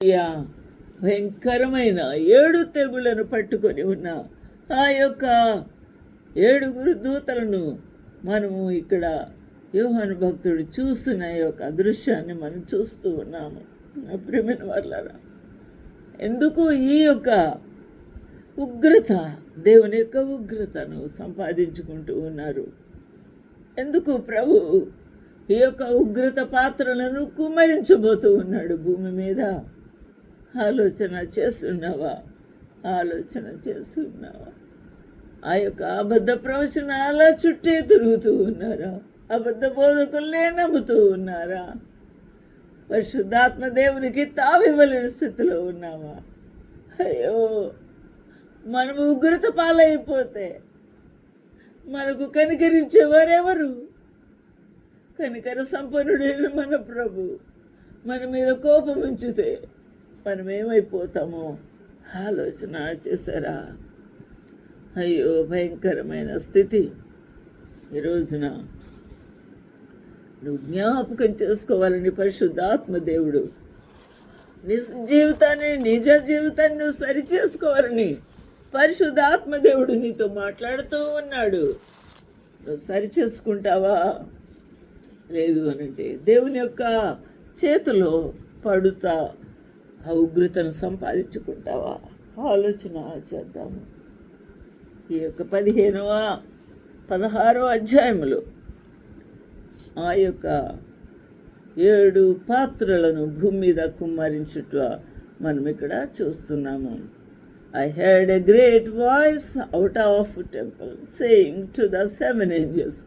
అయ్యా భయంకరమైన ఏడు తెగులను పట్టుకొని ఉన్న ఆ యొక్క ఏడుగురు దూతలను మనము ఇక్కడ యోహాను భక్తుడు చూస్తున్న యొక్క దృశ్యాన్ని మనం చూస్తూ ఉన్నాము. నా ప్రేమైన వాళ్ళరా ఎందుకు ఈ యొక్క ఉగ్రత దేవుని యొక్క ఉగ్రతను సంపాదించుకుంటూ ఉన్నారు? ఎందుకు ప్రభు ఈ యొక్క ఉగ్రత పాత్రలను కుమ్మరించబోతూ ఉన్నాడు భూమి మీద? ఆలోచన చేస్తున్నావా? ఆలోచన చేస్తున్నావా? ఆ యొక్క అబద్ధ ప్రవచనాల చుట్టే తిరుగుతూ ఉన్నారా? అబద్ధ బోధకులనే నమ్ముతూ ఉన్నారా? పరిశుద్ధాత్మ దేవునికి తావివ్వలేని స్థితిలో ఉన్నావా? అయ్యో మనము ఉగ్రత పాలైపోతే మనకు కనికరించేవారెవరు? కనికర సంపన్నుడైన మన ప్రభు మన మీద కోపం ఉంచితే మనం ఏమైపోతామో ఆలోచన చేశారా? అయ్యో భయంకరమైన స్థితి. ఈ రోజున నువ్వు జ్ఞాపకం చేసుకోవాలని పరిశుద్ధాత్మ దేవుడు నిజ జీవితాన్ని నిజ జీవితాన్ని నువ్వు సరి చేసుకోవాలని పరిశుద్ధాత్మ దేవుడు నీతో మాట్లాడుతూ ఉన్నాడు. నువ్వు సరి చేసుకుంటావా లేదు అనంటే దేవుని యొక్క చేతిలో పడుతా ఆ ఉగ్రతను సంపాదించుకుంటావా? ఆలోచన చేద్దాము ఈ యొక్క పదిహేనవ పదహారవ అధ్యాయములు ఆ యొక్క ఏడు పాత్రలను భూమి మీద కుమ్మరించుట మనం ఇక్కడ చూస్తున్నాము. I had a great voice out of temple saying to the seven angels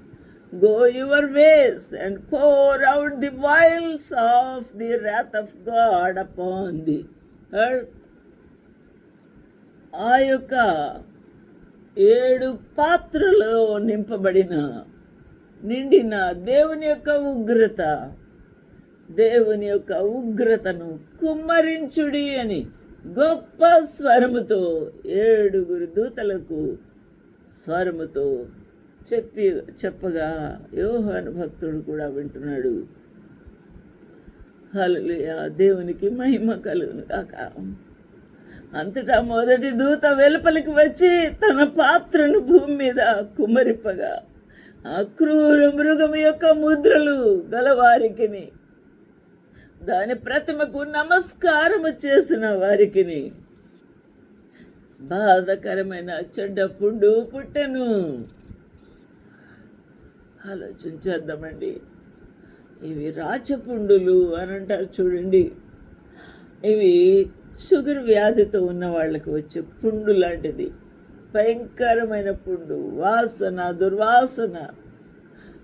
go your ways and pour out the vials of the wrath of God upon the earth ఆ యొక్క ఏడు పాత్రలో నింపబడిన నిండిన దేవుని యొక్క ఉగ్రత దేవుని యొక్క ఉగ్రతను కుమ్మరించుడి అని గొప్ప స్వరముతో ఏడుగురు దూతలకు స్వరముతో చెప్పి చెప్పగా యోహాను భక్తుడు కూడా వింటున్నాడు. హల్లెలూయా దేవునికి మహిమ కలుగును కాక అంతటా మొదటి దూత వెలుపలికి వచ్చి తన పాత్రను భూమి మీద కుమరిప్పగా ఆ క్రూర మృగం యొక్క ముద్రలు గలవారికిని దాని ప్రతిమకు నమస్కారము చేసిన వారికిని. బాధకరమైన చెడ్డ పుండు పుట్టెను. ఆలోచించేద్దామండి ఇవి రాచపుండులు అని అంటారు చూడండి. ఇవి షుగర్ వ్యాధితో ఉన్న వాళ్ళకి వచ్చే పుండు లాంటిది. భయంకరమైన పుండు వాసన దుర్వాసన.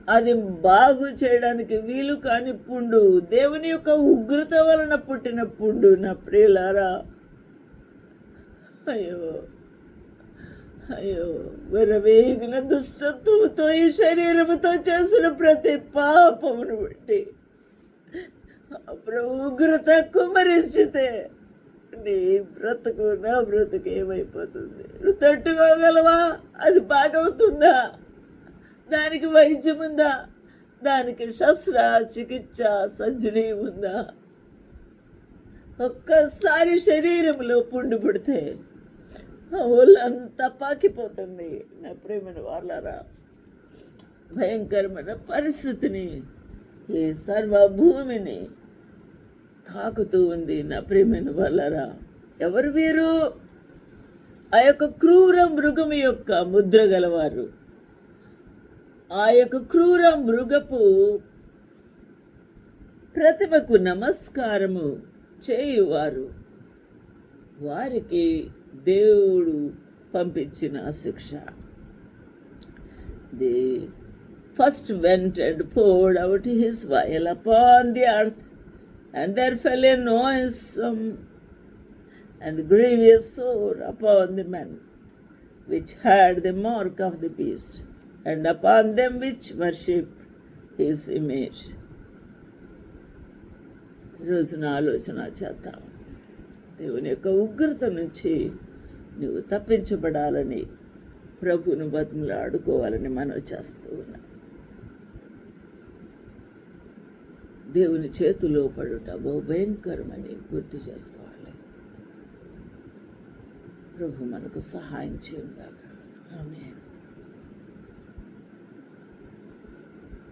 అది బాగు చేయడానికి వీలు కాని పుండు దేవుని యొక్క ఉగ్రత వలన పుట్టిన పుండు నా ప్రియులారా. అయ్యో. అయ్యో విరవేగిన దుష్టత్వంతో ఈ శరీరముతో చేసిన ప్రతి పాపమును బట్టి ప్రభు ఉగ్రత కుమరిస్తే నీ బ్రతుకు నా బ్రతుకు ఏమైపోతుంది? నువ్వు తట్టుకోగలవా? అది బాగవుతుందా? దానికి వైద్యం ఉందా? దానికి శస్త్ర చికిత్స సర్జరీ ఉందా? ఒక్కసారి శరీరంలో పుండు పుడితే ఒళ్ళంతా పాకిపోతుంది. నా ప్రేమను వాళ్ళరా భయంకరమైన పరిస్థితిని ఈ సర్వభూమిని తాకుతూ ఉంది నా ప్రేమైన వాళ్ళరా ఎవరు వీరు? ఆ యొక్క క్రూర మృగము యొక్క ముద్ర గలవారు. ఆ యొక్క క్రూర మృగపు ప్రతిభకు నమస్కారము చేయువారు. వారికి దేవుడు పంపించిన శిక్ష the first went and poured out his vial upon the earth, and there fell a noisome and grievous sore upon the men which had the mark of the beast, and upon them which worshipped his image. ఈరోజున ఆలోచన చేద్దాం దేవుని యొక్క ఉగ్రత నుంచి నువ్వు తప్పించబడాలని ప్రభువును బతుములు ఆడుకోవాలని మనవి చేస్తూ ఉన్నాం. దేవుని చేతిలో పడుట బహుభయంకరమని గుర్తు చేసుకోవాలి. ప్రభు మనకు సహాయం చేయను ఆమె